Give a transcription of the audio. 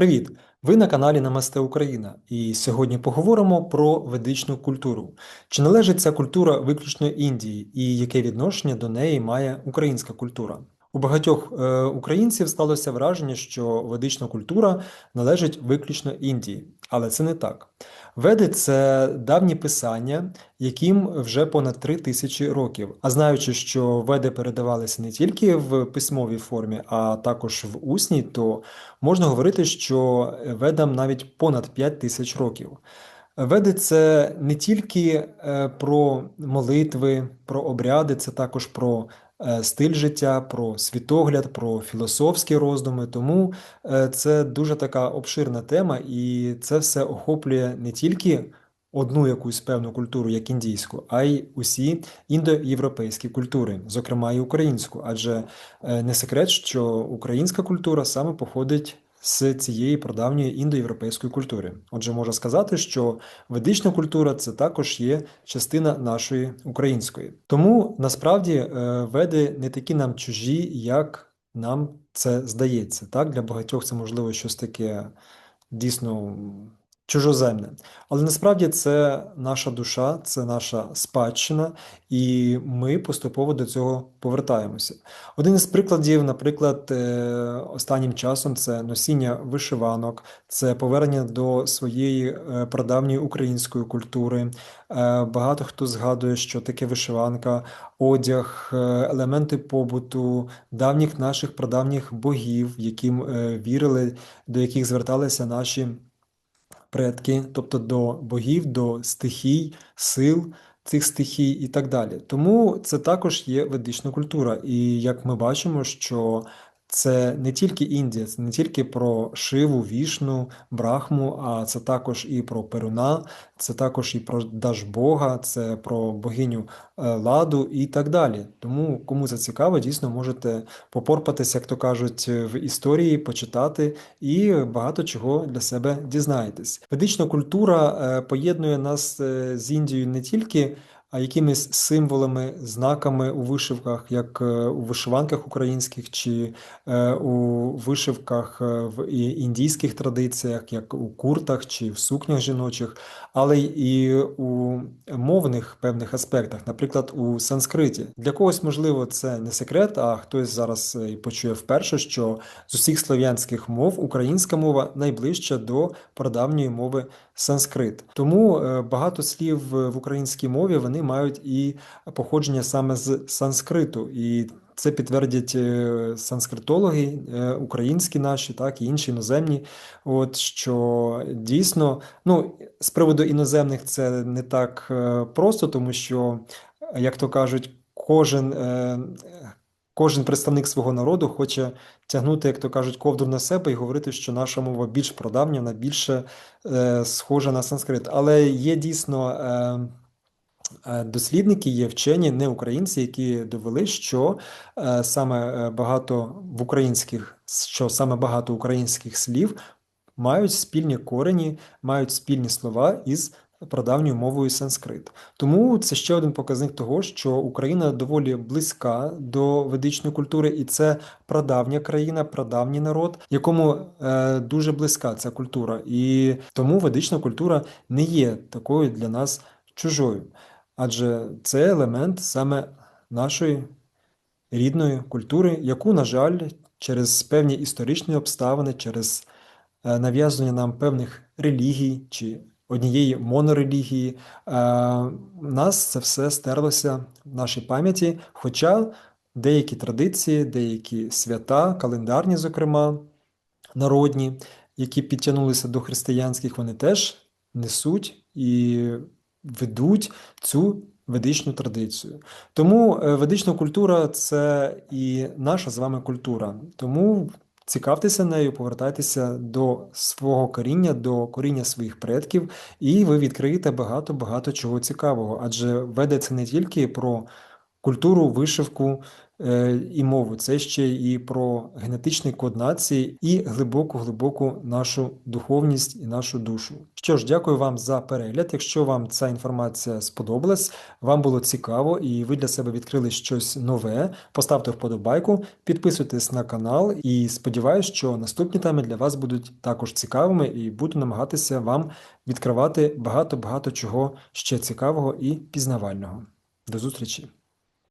Привіт! Ви на каналі Намасте Україна, і сьогодні поговоримо про ведичну культуру. Чи належить ця культура виключно Індії, і яке відношення до неї має українська культура? У багатьох е, українців сталося враження, що ведична культура належить виключно Індії, але це не так. Веди це давні писання, яким вже понад три тисячі років. А знаючи, що веди передавалися не тільки в письмовій формі, а також в усній, то можна говорити, що ведам навіть понад 5 тисяч років. Веди це не тільки е, про молитви, про обряди, це також про стиль життя, про світогляд, про філософські роздуми. Тому е, це дуже така обширна тема, і це все охоплює не тільки одну якусь певну культуру, як індійську, а й усі індоєвропейські культури, зокрема і українську. Адже не секрет, що українська культура саме походить з цієї прадавньої індоєвропейської культури. Отже, можна сказати, що ведична культура це також є частина нашої української. Тому насправді е, веди не такі нам чужі, як нам це здається. Так, Для багатьох це можливо щось таке дійсно чужоземне. Але насправді це наша душа, це наша спадщина, і ми поступово до цього повертаємося. Один із прикладів, наприклад, е, останнім часом це носіння вишиванок, це повернення до своєї е, прадавньої української культури. Е, багато хто згадує, що таке вишиванка, одяг, елементи побуту, давніх наших прадавніх богів, яким вірили, до яких зверталися наші предки, тобто до богів, до стихій, сил цих стихій і так далі. Тому це також є ведична культура. І як ми бачимо, що це не тільки Індія, це не тільки про Шиву, Вішну, Брахму, а це також і про Перуна, це також і про Дажбога, це про богиню е, Ладу і так далі. Тому, кому це цікаво, дійсно можете попорпатися, як то кажуть, в історії, почитати і багато чого для себе дізнаєтесь. Ведична культура е, поєднує нас е, з Індією не тільки а якимись символами, знаками у вишивках, як е, у вишиванках українських чи е, у вишивках е, в індійських традиціях, як у куртах чи в сукнях жіночих, але і у мовних певних аспектах, наприклад, у санскриті. Для когось, можливо, це не секрет, а хтось зараз і почує вперше, що з усіх слов'янських мов українська мова найближча до прадавньої мови санскрит. Тому багато слів в українській мові вони мають і походження саме з санскриту. І це підтвердять е, санскритологи, е, українські наші, так і інші іноземні. От що дійсно, ну з приводу іноземних це не так е, просто, тому що, як то кажуть, кожен. Кожен представник свого народу хоче тягнути, як то кажуть, ковдру на себе і говорити, що наша мова більш продавня, вона більше схожа на санскрит. Але є дійсно дослідники є вчені, не українці, які довели, що е, саме е, багато в українських, що саме багато українських слів мають спільні корені, мають спільні слова із прадавньою мовою санскрит. Тому це ще один показник того, що Україна доволі близька до ведичної культури, і це прадавня країна, прадавній народ, якому е, дуже близька ця культура, і тому ведична культура не є такою для нас чужою адже це елемент саме нашої рідної культури, яку, на жаль, через певні історичні обставини, через е, нав'язування нам певних релігій чи однієї монорелігії, е, нас це все стерлося в нашій пам'яті. Хоча деякі традиції, деякі свята, календарні, зокрема, народні, які підтягнулися до християнських, вони теж несуть і ведуть цю ведичну традицію. Тому е, ведична культура це і наша з вами культура. Тому цікавтеся нею, повертайтеся до свого коріння, до коріння своїх предків, і ви відкриєте багато-багато чого цікавого. Адже ведеться не тільки про культуру, вишивку, і мову, це ще і про генетичний код нації і глибоку, глибоку нашу духовність і нашу душу. Що ж, дякую вам за перегляд. Якщо вам ця інформація сподобалась, вам було цікаво і ви для себе відкрили щось нове, поставте вподобайку, підписуйтесь на канал і сподіваюся, що наступні теми для вас будуть також цікавими і буду намагатися вам відкривати багато-багато чого ще цікавого і пізнавального. До зустрічі!